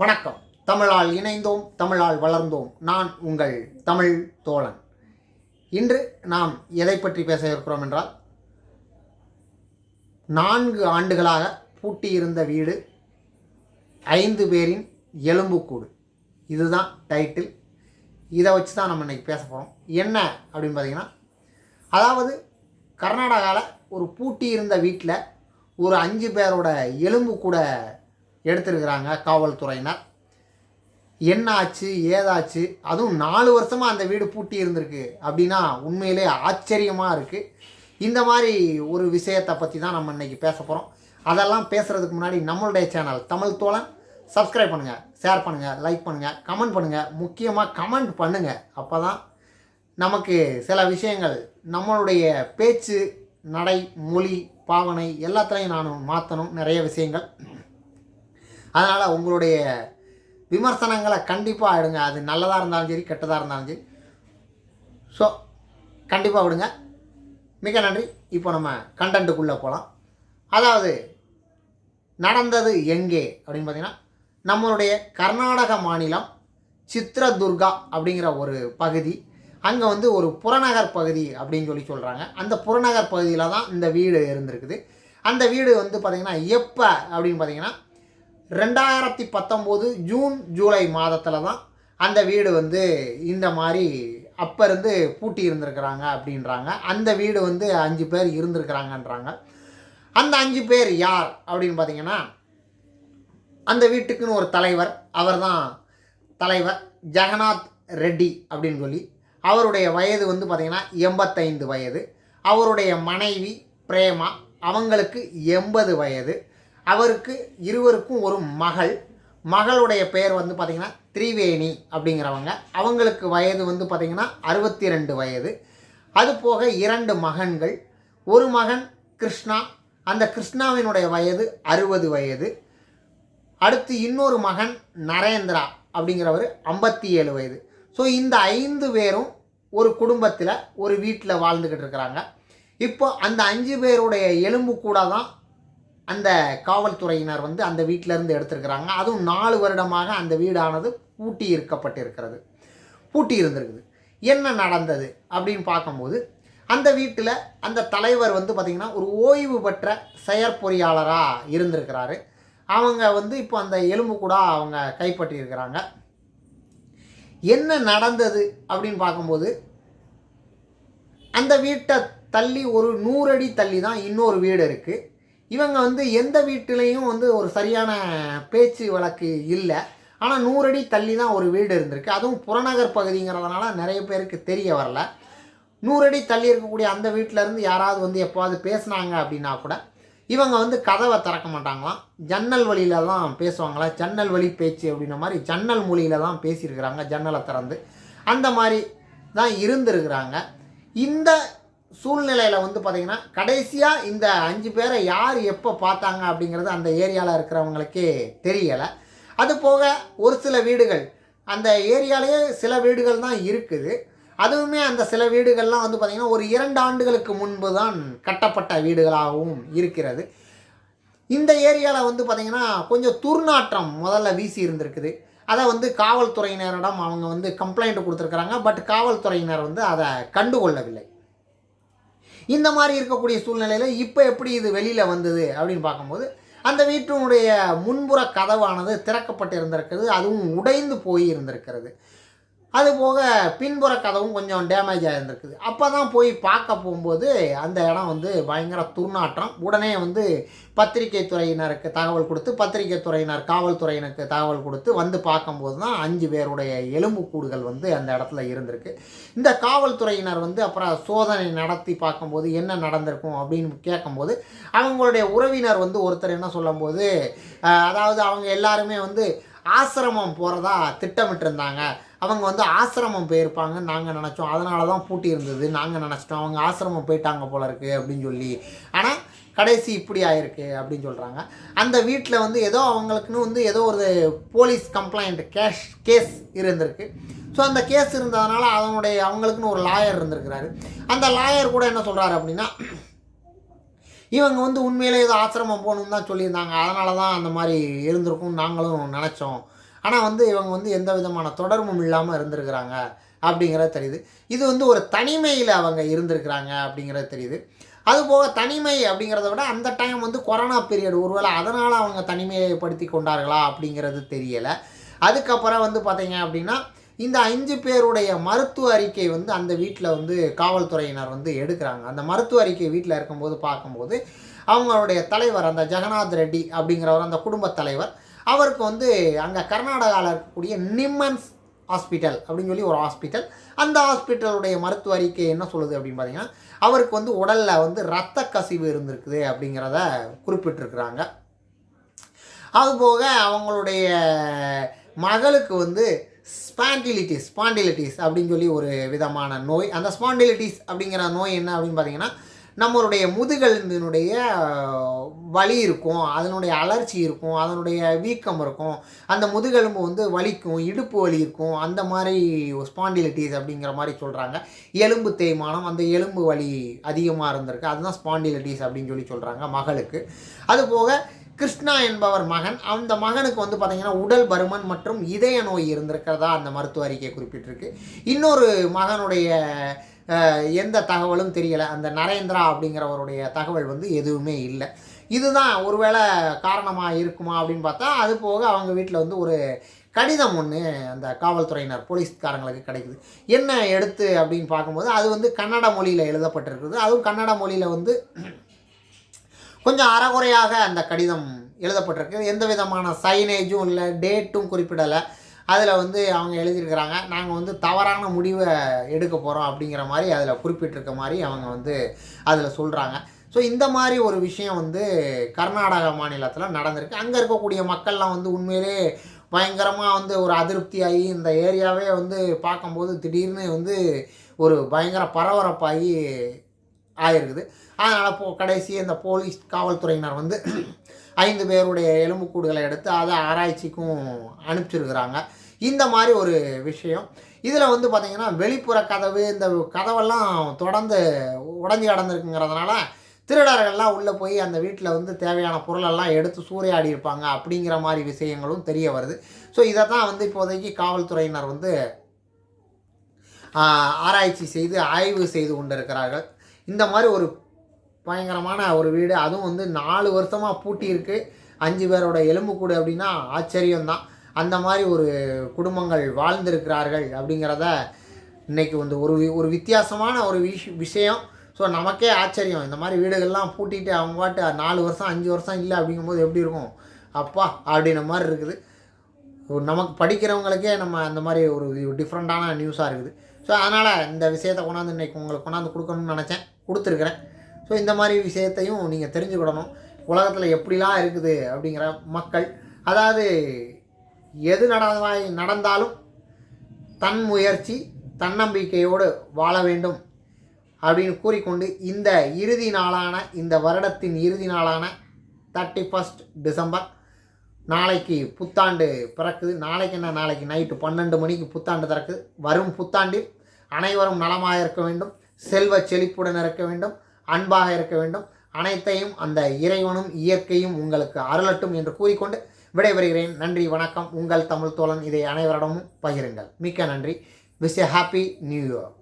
வணக்கம். தமிழால் இணைந்தோம் தமிழால் வளர்ந்தோம். நான் உங்கள் தமிழ் தோழன். இன்று நாம் எதை பற்றி பேச இருக்கிறோம் என்றால் நான்கு ஆண்டுகளாக பூட்டியிருந்த வீடு ஐந்து பேரின் எலும்புக்கூடு. இதுதான் டைட்டில் இதை வச்சு தான் நம்ம இன்றைக்கி பேச போகிறோம் என்ன அப்படின்னு பார்த்தீங்கன்னா அதாவது கர்நாடகாவில் ஒரு பூட்டி இருந்த வீட்டில் ஒரு அஞ்சு பேரோட எலும்பு கூட எடுத்திருக்கிறாங்க காவல்துறையினர். என்ன ஆச்சு ஏதாச்சு அதுவும் நாலு வருஷமாக அந்த வீடு பூட்டி இருந்திருக்கு அப்படின்னா உண்மையிலே ஆச்சரியமாக இருக்குது இந்த மாதிரி ஒரு விஷயத்தை பற்றி தான் நம்ம இன்னைக்கு பேச போகிறோம் அதெல்லாம் பேசுகிறதுக்கு முன்னாடி நம்மளுடைய சேனல் தமிழ் தோழன். சப்ஸ்கிரைப் பண்ணுங்கள் ஷேர் பண்ணுங்கள் லைக் பண்ணுங்கள் கமெண்ட் பண்ணுங்கள் முக்கியமாக கமெண்ட் பண்ணுங்கள் அப்போ தான் நமக்கு சில விஷயங்கள் நம்மளுடைய பேச்சு நடை மொழி பாவனை எல்லாத்துலேயும் நான் மாற்றணும் நிறைய விஷயங்கள். அதனால் உங்களுடைய விமர்சனங்களை கண்டிப்பாக எடுங்க. அது நல்லதாக இருந்தாலும் சரி கெட்டதாக இருந்தாலும் சரி. ஸோ கண்டிப்பாக விடுங்க. மிக நன்றி. இப்போ நம்ம கண்டென்ட்டுக்குள்ளே போகலாம் அதாவது நடந்தது எங்கே அப்படின்னு பார்த்தீங்கன்னா நம்மளுடைய கர்நாடக மாநிலம் சித்ரதுர்கா அப்படிங்கிற ஒரு பகுதி. அங்கே வந்து ஒரு புறநகர் பகுதி அப்படின்னு சொல்லி சொல்கிறாங்க அந்த புறநகர் பகுதியில் தான் இந்த வீடு இருந்திருக்குது. அந்த வீடு வந்து பார்த்திங்கன்னா எப்போ அப்படின்னு பார்த்தீங்கன்னா ரெண்டாயிரத்தி பத்தொம்போது ஜூன் ஜூலை மாதத்தில் தான் அந்த வீடு வந்து இந்த மாதிரி அப்போ இருந்து பூட்டி இருந்திருக்கிறாங்க அப்படின்றாங்க. அந்த வீடு வந்து அஞ்சு பேர் இருந்திருக்கிறாங்கன்றாங்க. அந்த அஞ்சு பேர் யார் அப்படின்னு பார்த்தீங்கன்னா அந்த வீட்டுக்குன்னு ஒரு தலைவர் அவர்தான் தலைவர் ஜெகநாத் ரெட்டி அப்படின்னு சொல்லி அவருடைய வயது வந்து பார்த்திங்கன்னா எண்பத்தைந்து வயது. அவருடைய மனைவி பிரேமா அவங்களுக்கு எண்பது வயது. அவருக்கு இருவருக்கும் ஒரு மகள். மகளுடைய பெயர் வந்து பார்த்திங்கன்னா திரிவேணி அப்படிங்கிறவங்க. அவங்களுக்கு வயது வந்து பார்த்திங்கன்னா அறுபத்தி ரெண்டு வயது. அது போக இரண்டு மகன்கள். ஒரு மகன் கிருஷ்ணா. அந்த கிருஷ்ணாவினுடைய வயது அறுபது வயது. அடுத்து இன்னொரு மகன் நரேந்திரா அப்படிங்கிறவர் ஐம்பத்தி ஏழு வயது. ஸோ இந்த ஐந்து பேரும் ஒரு குடும்பத்தில் ஒரு வீட்டில் வாழ்ந்துக்கிட்டு இருக்கிறாங்க. இப்போ அந்த அஞ்சு பேருடைய எலும்பு கூட தான் அந்த காவல்துறையினர் வந்து அந்த வீட்டிலேருந்து எடுத்திருக்கிறாங்க. அதுவும் நாலு வருடமாக அந்த வீடானது பூட்டி இருக்கப்பட்டிருக்கிறது. பூட்டி இருந்திருக்குது. என்ன நடந்தது அப்படின்னு பார்க்கும்போது அந்த வீட்டில் அந்த தலைவர் வந்து பார்த்திங்கன்னா ஒரு ஓய்வு பெற்ற செயற்பொறியாளராக இருந்திருக்கிறாரு. அவங்க வந்து இப்போ அந்த எலும்பு கூட அவங்க கைப்பற்றியிருக்கிறாங்க. என்ன நடந்தது அப்படின்னு பார்க்கும்போது அந்த வீட்டை தள்ளி ஒரு நூறு அடி தள்ளி தான் இன்னொரு வீடு இருக்குது இவங்க வந்து எந்த வீட்டிலையும் வந்து ஒரு சரியான பேச்சு வழக்கு இல்லை. ஆனால் நூறடி தள்ளி தான் ஒரு வீடு இருந்திருக்கு. அதுவும் புறநகர் பகுதிங்கிறதுனால நிறைய பேருக்கு தெரிய வரல. நூறடி தள்ளி இருக்கக்கூடிய அந்த வீட்டில் இருந்து யாராவது வந்து எப்போவாது பேசுனாங்க அப்படின்னா கூட இவங்க வந்து கதவை திறக்க மாட்டாங்களாம். ஜன்னல் வழியில் தான் பேசுவாங்களா? ஜன்னல் வழி பேச்சு அப்படின்ன மாதிரி ஜன்னல் மொழியில் தான் பேசியிருக்கிறாங்க ஜன்னலை திறந்து. அந்த மாதிரி தான் இருந்திருக்கிறாங்க. இந்த சூழ்நிலையில் வந்து பார்த்திங்கன்னா கடைசியாக இந்த அஞ்சு பேரை யார் எப்போ பார்த்தாங்க அப்படிங்கிறது அந்த ஏரியாவில் இருக்கிறவங்களுக்கே தெரியலை. அது போக ஒரு சில வீடுகள் அந்த ஏரியாலேயே சில வீடுகள் தான் இருக்குது. அதுவுமே அந்த சில வீடுகள்லாம் வந்து பார்த்திங்கன்னா ஒரு இரண்டு ஆண்டுகளுக்கு முன்பு தான் கட்டப்பட்ட வீடுகளாகவும் இருக்கிறது. இந்த ஏரியாவில் வந்து பார்த்திங்கன்னா கொஞ்சம் துர்நாற்றம் முதல்ல வீசி இருந்திருக்குது. அதை வந்து காவல்துறையினரிடம் அவங்க வந்து கம்ப்ளைண்ட் கொடுத்துருக்குறாங்க. பட் காவல்துறையினர் வந்து அதை கண்டுகொள்ளவில்லை. இந்த மாதிரி இருக்கக்கூடிய சூழ்நிலையில் இப்போ எப்படி இது வெளியில் வந்தது அப்படின்னு பார்க்கும்போது அந்த வீட்டினுடைய முன்புற கதவானது திறக்கப்பட்டு இருந்திருக்கிறது அதுவும் உடைந்து போய் இருந்திருக்கிறது அதுபோக பின்புற கதவும் கொஞ்சம் டேமேஜ் ஆகிருந்திருக்குது அப்போ தான் போய் பார்க்க போகும்போது அந்த இடம் வந்து பயங்கர துர்நாற்றம். உடனே வந்து பத்திரிகை துறையினருக்கு தகவல் கொடுத்து பத்திரிகை துறையினர் காவல்துறையினருக்கு தகவல் கொடுத்து வந்து பார்க்கும்போது தான் அஞ்சு பேருடைய எலும்புக்கூடுகள் வந்து அந்த இடத்துல இருந்திருக்கு. இந்த காவல்துறையினர் வந்து அப்புறம் சோதனை நடத்தி பார்க்கும்போது என்ன நடந்திருக்கும் அப்படின்னு கேட்கும்போது அவங்களுடைய உறவினர் வந்து ஒருத்தர் என்ன சொல்லும்போது அதாவது அவங்க எல்லாருமே வந்து ஆசிரமம் போகிறதா திட்டமிட்டிருந்தாங்க. அவங்க வந்து ஆசிரமம் போயிருப்பாங்கன்னு நாங்கள் நினச்சோம். அதனால தான் பூட்டி இருந்தது. நாங்கள் நினச்சிட்டோம். அவங்க ஆசிரமம் போயிட்டாங்க போல இருக்குது அப்படின்னு சொல்லி. ஆனால் கடைசி இப்படி ஆயிருக்கு அப்படின்னு சொல்கிறாங்க அந்த வீட்டில் வந்து ஏதோ அவங்களுக்குன்னு வந்து ஏதோ ஒரு போலீஸ் கம்ப்ளைண்ட் கேஷ் கேஸ் இருந்திருக்கு. ஸோ அந்த கேஸ் இருந்ததுனால அதனுடைய அவங்களுக்குன்னு ஒரு லாயர் இருந்திருக்கிறாரு. அந்த லாயர் கூட என்ன சொல்கிறாரு அப்படின்னா இவங்க வந்து உண்மையிலே ஏதோ ஆசிரமம் போகணுன்னு தான் சொல்லியிருந்தாங்க. அதனால தான் அந்த மாதிரி இருந்திருக்கும் நாங்களும் நினச்சோம். ஆனால் வந்து இவங்க வந்து எந்த விதமான தொடர்பும் இல்லாமல் இருந்திருக்கிறாங்க அப்படிங்கிறது தெரியுது. இது வந்து ஒரு தனிமையில் அவங்க இருந்திருக்கிறாங்க அப்படிங்கிறது தெரியுது. அதுபோக தனிமை அப்படிங்கிறத விட அந்த டைம் வந்து கொரோனா பீரியட் ஒருவேளை அதனால் அவங்க தனிமைப்படுத்தி கொண்டார்களா அப்படிங்கிறது தெரியலை. அதுக்கப்புறம் வந்து பார்த்தீங்க அப்படின்னா இந்த அஞ்சு பேருடைய மருத்துவ அறிக்கை வந்து அந்த வீட்டில் வந்து காவல்துறையினர் வந்து எடுக்கிறாங்க. அந்த மருத்துவ அறிக்கை வீட்டில் இருக்கும்போது பார்க்கும்போது அவங்களுடைய தலைவர் அந்த ஜெகநாத் ரெட்டி அப்படிங்கிறவர் அந்த குடும்பத் தலைவர் அவருக்கு வந்து அங்கே கர்நாடகாவில் இருக்கக்கூடிய நிம்மன்ஸ் ஹாஸ்பிட்டல் அப்படின்னு சொல்லி ஒரு ஹாஸ்பிட்டல். அந்த ஹாஸ்பிட்டலுடைய மருத்துவ அறிக்கை என்ன சொல்லுது அப்படின்னு பார்த்தீங்கன்னா அவருக்கு வந்து உடலில் வந்து ரத்த கசிவு இருந்திருக்குது அப்படிங்கிறத குறிப்பிட்டிருக்கிறாங்க. அதுபோக அவங்களுடைய மகளுக்கு வந்து ஸ்பாண்டிலிட்டிஸ் ஸ்பாண்டிலிட்டிஸ் அப்படின்னு சொல்லி ஒரு விதமான நோய். அந்த ஸ்பாண்டிலிட்டிஸ் அப்படிங்கிற நோய் என்ன அப்படின்னு பார்த்தீங்கன்னா நம்மளுடைய முதுகெலும்பினுடைய வலி இருக்கும் அதனுடைய அலர்ச்சி இருக்கும் அதனுடைய வீக்கம் இருக்கும் அந்த முதுகெலும்பு வந்து வலிக்கும் இடுப்பு வலி இருக்கும் அந்த மாதிரி ஸ்பாண்டிலிட்டிஸ் அப்படிங்கிற மாதிரி சொல்கிறாங்க எலும்பு தேய்மானம் அந்த எலும்பு வலி அதிகமாக இருந்திருக்கு. அதுதான் ஸ்பாண்டிலிட்டிஸ் அப்படின்னு சொல்லி சொல்கிறாங்க மகளுக்கு. அதுபோக கிருஷ்ணா என்பவர் மகன். அந்த மகனுக்கு வந்து பார்த்திங்கன்னா உடல் பருமன் மற்றும் இதய நோய் இருந்திருக்கிறதா அந்த மருத்துவ அறிக்கை குறிப்பிட்டிருக்கு. இன்னொரு மகனுடைய எந்த தகவலும் தெரியலை. அந்த நரேந்திரா அப்படிங்கிறவருடைய தகவல் வந்து எதுவுமே இல்லை. இதுதான் ஒருவேளை காரணமாக இருக்குமா அப்படின்னு பார்த்தா அது போக அவங்க வீட்டில் வந்து ஒரு கடிதம் ஒன்று அந்த காவல்துறையினர் போலீஸ்காரங்களுக்கு கிடைக்குது. என்ன எடுத்து அப்படின்னு பார்க்கும்போது அது வந்து கன்னட மொழியில் எழுதப்பட்டிருக்குது. அதுவும் கன்னட மொழியில் வந்து கொஞ்சம் அறகுறையாக அந்த கடிதம் எழுதப்பட்டிருக்கு. எந்த விதமான சைனேஜும் இல்லை டேட்டும் குறிப்பிடலை. அதில் வந்து அவங்க எழுதியிருக்கிறாங்க. நாங்கள் வந்து தவறான முடிவை எடுக்க போகிறோம் அப்படிங்கிற மாதிரி அதில் குறிப்பிட்டிருக்க மாதிரி அவங்க வந்து அதில் சொல்கிறாங்க ஸோ இந்த மாதிரி ஒரு விஷயம் வந்து கர்நாடக மாநிலத்தில் நடந்திருக்கு. அங்கே இருக்கக்கூடிய மக்கள்லாம் வந்து உண்மையிலே பயங்கரமாக வந்து ஒரு அதிருப்தியாகி இந்த ஏரியாவே வந்து பார்க்கும்போது திடீர்னு வந்து ஒரு பயங்கர பரபரப்பாகி ஆயிருக்குது. அதனால் போ கடைசி இந்த போலீஸ் காவல்துறையினர் வந்து ஐந்து பேருடைய எலும்புக்கூடுகளை எடுத்து அதை ஆராய்ச்சிக்கும் அனுப்பிச்சிருக்கிறாங்க. இந்த மாதிரி ஒரு விஷயம். இதில் வந்து பார்த்திங்கன்னா வெளிப்புற கதவு இந்த கதவெல்லாம் தொடர்ந்து உடஞ்சி கடந்திருக்குங்கிறதுனால திருடர்கள்லாம் உள்ளே போய் அந்த வீட்டில் வந்து தேவையான பொருளெல்லாம் எடுத்து சூறையாடி இருப்பாங்க அப்படிங்கிற மாதிரி விஷயங்களும் தெரிய வருது. ஸோ இதை தான் வந்து இப்போதைக்கு காவல்துறையினர் வந்து ஆராய்ச்சி செய்து ஆய்வு செய்து கொண்டிருக்கிறார்கள். இந்த மாதிரி ஒரு பயங்கரமான ஒரு வீடு. அதுவும் வந்து நாலு வருஷமாக பூட்டி இருக்கு. அஞ்சு பேரோட எலும்புக்கூடு அப்படின்னா ஆச்சரியம்தான். அந்த மாதிரி ஒரு குடும்பங்கள் வாழ்ந்திருக்கிறார்கள் அப்படிங்கிறத இன்றைக்கி வந்து ஒரு ஒரு வித்தியாசமான ஒரு விஷ் விஷயம். ஸோ நமக்கே ஆச்சரியம். இந்த மாதிரி வீடுகள்லாம் பூட்டிட்டு அவங்க பாட்டு நாலு வருஷம் அஞ்சு வருஷம் இல்லை அப்படிங்கும்போது எப்படி இருக்கும்? அப்பா அப்படின்ன மாதிரி இருக்குது. நமக்கு படிக்கிறவங்களுக்கே நம்ம அந்த மாதிரி ஒரு டிஃப்ரெண்ட்டான நியூஸாக இருக்குது. ஸோ அதனால் இந்த விஷயத்தை கொண்டாந்து இன்னைக்கு உங்களுக்கு கொண்டாந்து கொடுக்கணும்னு நினச்சேன். கொடுத்துருக்குறேன். ஸோ இந்த மாதிரி விஷயத்தையும் நீங்கள் தெரிஞ்சுக்கிடணும். உலகத்தில் எப்படிலாம் இருக்குது அப்படிங்கிற மக்கள் அதாவது எது நடந்தாய் நடந்தாலும் தன் முயற்சி தன்னம்பிக்கையோடு வாழ வேண்டும் அப்படின்னு கூறிக்கொண்டு இந்த இறுதி நாளான இந்த வருடத்தின் இறுதி நாளான தேர்ட்டி ஃபஸ்ட் டிசம்பர் நாளைக்கு புத்தாண்டு பிறக்குது. நாளைக்கு என்ன? நாளைக்கு நைட்டு பன்னெண்டு மணிக்கு புத்தாண்டு திறக்குது. வரும் புத்தாண்டில் அனைவரும் நலமாக இருக்க வேண்டும். செல்வ செழிப்புடன் இருக்க வேண்டும். அன்பாக இருக்க வேண்டும். அனைத்தையும் அந்த இறைவனும் இயற்கையும் உங்களுக்கு அருளட்டும் என்று கூறிக்கொண்டு விடைபெறுகிறேன். நன்றி வணக்கம். உங்கள் தமிழ் தோழன் இதை அனைவரிடமும் பகிருங்கள். மிக்க நன்றி. Wish a happy new year.